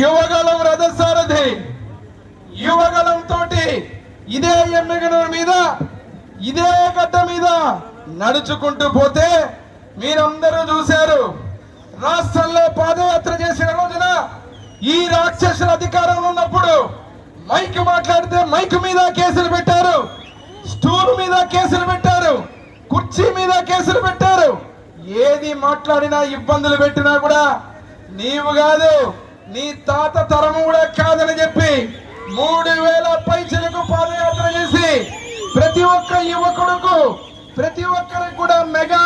యువగలం రథసారథి యువగలం తోటి ఇదే ఎమ్మెగనూరు మీద ఇదే గత మీద నడుచుకుంటూ పోతే మీరందరూ చూశారు. రాష్ట్రంలో పాదయాత్ర చేసిన రోజున ఈ రాక్షసుల అధికారంలో ఉన్నప్పుడు మైక్ మాట్లాడితే మైక్ మీద కేసులు పెట్టారు. స్టూల్ మీద కేసులు పెట్టారు. కుర్చీ మీద కేసులు పెట్టారు. ఏది మాట్లాడినా ఇబ్బందులు పెట్టినా కూడా నీవు కాదు నీ తాత తరము కూడా కాదని చెప్పి మూడు వేల పైచలకు పాదయాత్ర ఒక్క యువకుడుకు ప్రతి ఒక్కరికి కూడా మెగా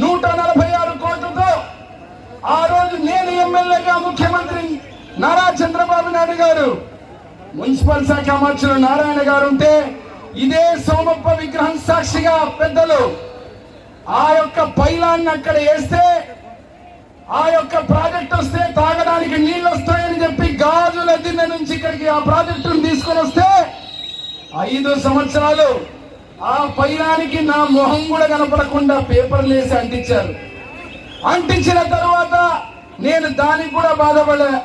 నూట నలభై ఆరు కోట్లతో ఆ రోజు నేను ఎమ్మెల్యేగా ముఖ్యమంత్రి నారా చంద్రబాబు నాయుడు గారు. మున్సిపల్ శాఖ అమర్చులు నారాయణ గారు ఉంటే ఇదే సోమప్ప విగ్రహం సాక్షిగా పెద్దలు ఆ యొక్క పైలాన్ని అక్కడ వేస్తే ఆ యొక్క ప్రాజెక్ట్ వస్తే తాగడానికి నీళ్ళు వస్తాయని చెప్పి గాజుల దిన్నె నుంచి ఇక్కడికి ఆ ప్రాజెక్టును తీసుకొని వస్తే ఐదు సంవత్సరాలు ఆ పైనానికి నా మొహం కూడా కనపడకుండా పేపర్లు వేసి అంటించారు. అంటించిన తర్వాత నేను దానికి కూడా బాధపడా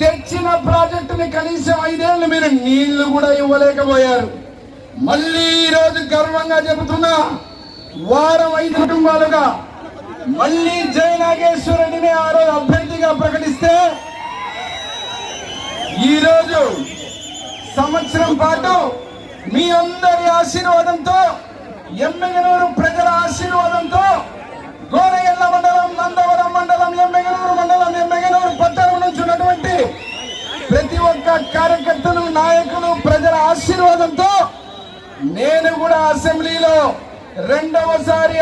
తెచ్చిన ప్రాజెక్టుని కనీసం ఐదేళ్ళు మీరు నీళ్ళు కూడా ఇవ్వలేకపోయారు. మళ్ళీ ఈరోజు గర్వంగా చెబుతున్నా వారం ఐదు కుటుంబాలుగా మళ్ళీ జయ నాగేశ్వరరెడ్డిని ఆ రోజు అభ్యర్థిగా ప్రకటిస్తే ఈరోజు సంవత్సరం పాటు మీ అందరి ఆశీర్వాదంతో ఎమ్మెగనూరు ప్రజల ఆశీర్వాదంతో గోనెగల్ల మండలం నందవరం మండలం ఎమ్మెగనూరు మండలం ఎమ్మెగనూరు పట్టణం నుంచి ఉన్నటువంటి ప్రతి ఒక్క కార్యకర్తలు నాయకులు ప్రజల ఆశీర్వాదంతో నేను కూడా అసెంబ్లీలో రెండవసారి